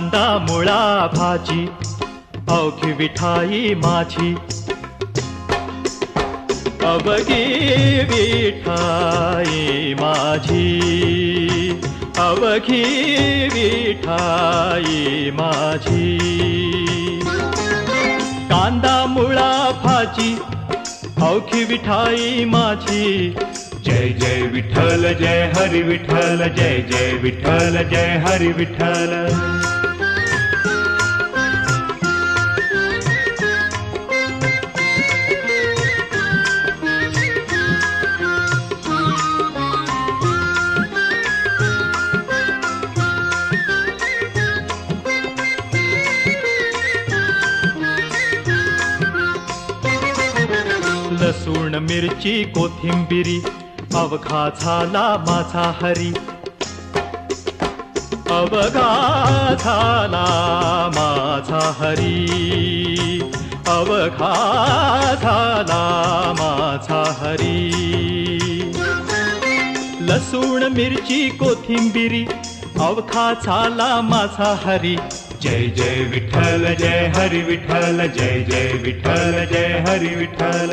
कांदा मुळा भाजी अवघी विठाई माझी. अवघी विठाई माझी. अवघी विठाई माझी. कांदा मुळा भाजी अवघी विठाई माझी. जय जय विठ्ठल जय हरि विठ्ठल जय जय विठ्ठल जय हरि विठ्ठल. लसूण मिरची कोथिंबिरी अवघा झाला माझा हरी. अवघा झाला माझा हरी. अवघा झाला माझा हरी. लसूण मिरची कोथिंबिरी अवखा झाला माझा हरी. जय जय विठ्ठल जय हरी विठ्ठल जय जय विठ्ठल जय हरी विठ्ठल